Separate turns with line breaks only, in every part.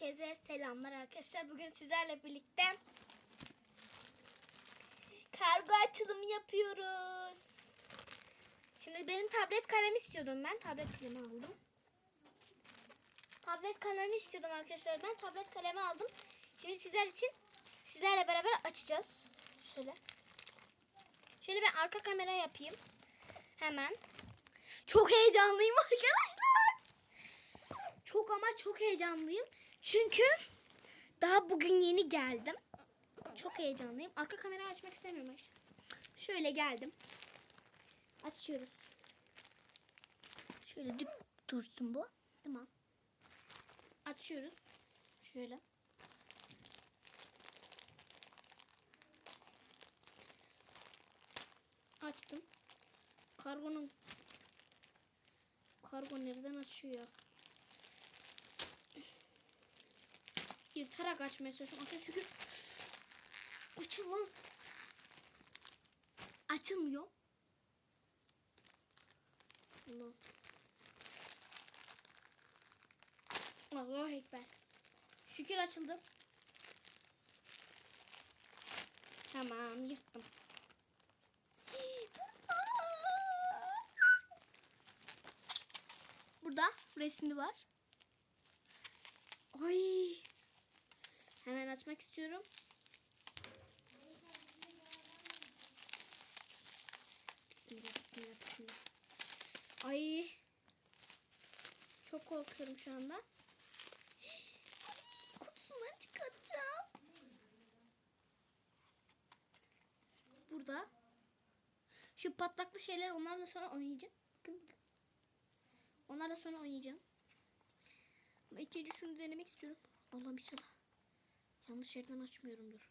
Herkese selamlar arkadaşlar. Bugün sizlerle birlikte kargo açılımı yapıyoruz. Şimdi benim tablet kalem istiyordum ben. Tablet kalemi aldım. Tablet kalemi istiyordum arkadaşlar. Ben tablet kalemi aldım. Şimdi sizler için sizlerle beraber açacağız. Şöyle. Şöyle ben arka kamera yapayım. Hemen. Çok heyecanlıyım arkadaşlar. Çok ama çok heyecanlıyım. Çünkü daha bugün yeni geldim. Çok heyecanlıyım. Arka kamerayı açmak istemiyorum arkadaşlar. Şöyle geldim. Açıyoruz. Şöyle dik dursun bu. Tamam. Açıyoruz. Şöyle. Açtım. Kargonun Kargo nereden açıyor? Yırtarak açmaya çalışıyorum. Arkadaşlar çünkü açıl. Açılmıyor. Allah. Allah ekber. Şükür açıldı. Tamam yırttım. Burada resmi var. Ay. Hemen açmak istiyorum. Bismillah, bismillah, bismillah. Ay. Çok korkuyorum şu anda. Kutusundan çıkartacağım. Burada. Şu patlaklı şeyler onlarla sonra oynayacağım. Bakın. Onlarla sonra oynayacağım. Ama şunu denemek istiyorum. Allah'ım inşallah. Yanlış yerden açmıyorumdur.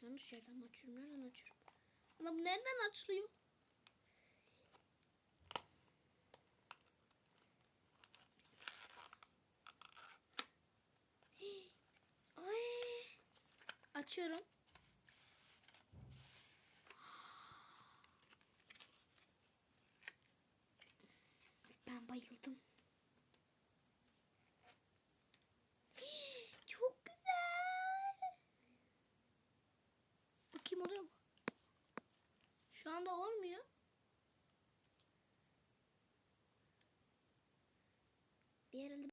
Yanlış yerden açıyorum? Nereden açıyorum? Ulan bu nereden açılıyor? Ay. Açıyorum. Ben bayıldım. Şu anda olmuyor. Bir herhalde